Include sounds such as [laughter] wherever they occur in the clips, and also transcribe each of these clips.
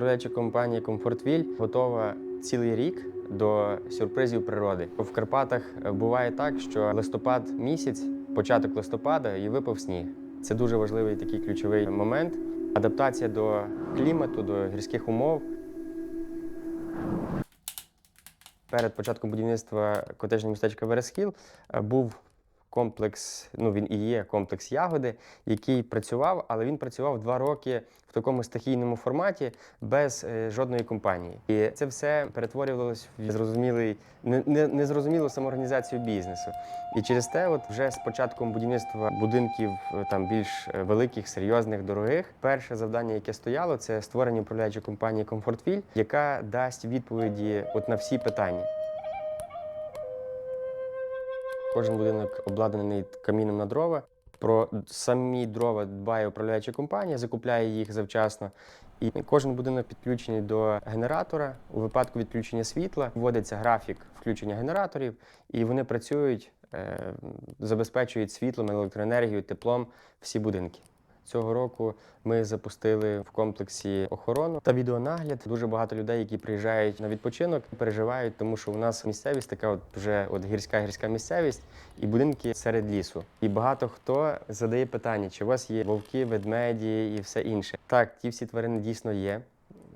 управляюча компанія Комфортвіль готова цілий рік до сюрпризів природи. В Карпатах буває так, що листопад місяць, початок листопада, і випав сніг. Це дуже важливий такий ключовий момент. Адаптація до клімату, до гірських умов. Перед початком будівництва котежного містечка Вересхіл е, був комплекс, ну він і є комплекс ягоди, який працював, але він працював два роки в такому стихійному форматі без е, жодної компанії. І це все перетворювалося в зрозумілий, не, не, незрозумілу самоорганізацію бізнесу. І через те, от вже з початком будівництва будинків е, там більш е, великих, серйозних, дорогих, перше завдання, яке стояло, це створення управляючої компанії Комфортвіль, яка дасть відповіді от на всі питання. Кожен будинок обладнаний каміном на дрова. Про самі дрова дбає управляюча компанія, закупляє їх завчасно. І кожен будинок підключений до генератора. У випадку відключення світла вводиться графік включення генераторів, і вони працюють, е, забезпечують світлом, електроенергією, теплом всі будинки. Цього року ми запустили в комплексі охорону та відеонагляд. Дуже багато людей, які приїжджають на відпочинок, переживають, тому що у нас місцевість така, от вже от гірська гірська місцевість, і будинки серед лісу. І багато хто задає питання, чи у вас є вовки, ведмеді і все інше. Так, ті всі тварини дійсно є.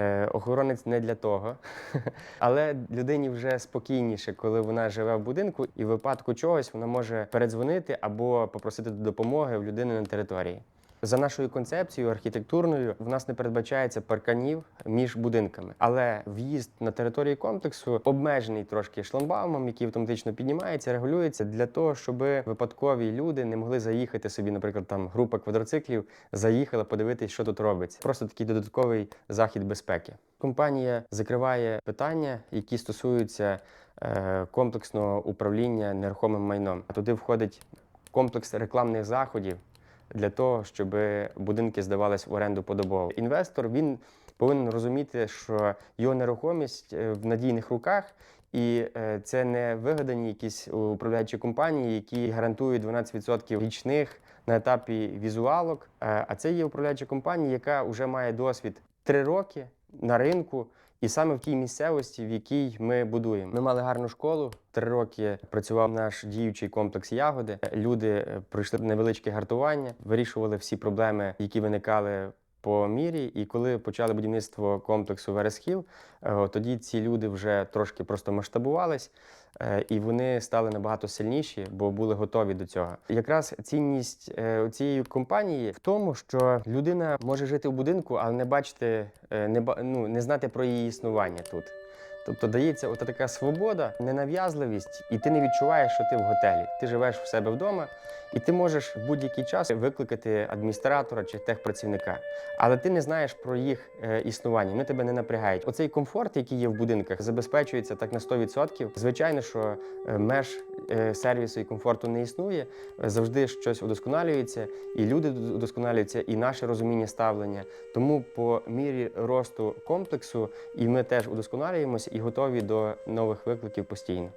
Е, Охоронець не для того, [laughs] але людині вже спокійніше, коли вона живе в будинку, і в випадку чогось вона може передзвонити або попросити допомоги в людини на території. За нашою концепцією архітектурною в нас не передбачається парканів між будинками, але в'їзд на територію комплексу обмежений трошки шламбаумом, який автоматично піднімається, регулюється для того, щоб випадкові люди не могли заїхати собі, наприклад, там група квадроциклів заїхала подивитись, що тут робиться. Просто такий додатковий захід безпеки. Компанія закриває питання, які стосуються е, комплексного управління нерухомим майном. А туди входить комплекс рекламних заходів для того, щоб будинки здавались в оренду подобово. Інвестор він повинен розуміти, що його нерухомість е, в надійних руках. І е, це не вигадані якісь управляючі компанії, які гарантують 12% річних на етапі візуалок. Е, А це є управляюча компанія, яка вже має досвід 3 роки на ринку. І саме в тій місцевості, в якій ми будуємо. Ми мали гарну школу. Три роки працював наш діючий комплекс ягоди. Люди е, пройшли невеличке гартування, вирішували всі проблеми, які виникали по мірі. І коли почали будівництво комплексу Вересхіл, е, тоді ці люди вже трошки просто масштабувались. Е, І вони стали набагато сильніші, бо були готові до цього. Якраз цінність е, цієї компанії в тому, що людина може жити в будинку, але не бачити, е, не ну, не знати про її існування тут. Тобто дається ота така свобода, ненав'язливість, і ти не відчуваєш, що ти в готелі. Ти живеш в себе вдома, і ти можеш в будь-який час викликати адміністратора чи техпрацівника. Але ти не знаєш про їх існування, вони тебе не напрягають. Оцей комфорт, який є в будинках, забезпечується так на 100%. Звичайно, що е, меж е, сервісу і комфорту не існує. Е, Завжди щось удосконалюється, і люди удосконалюються, і наше розуміння ставлення. Тому по мірі росту комплексу, і ми теж удосконалюємося і готові до нових викликів постійно.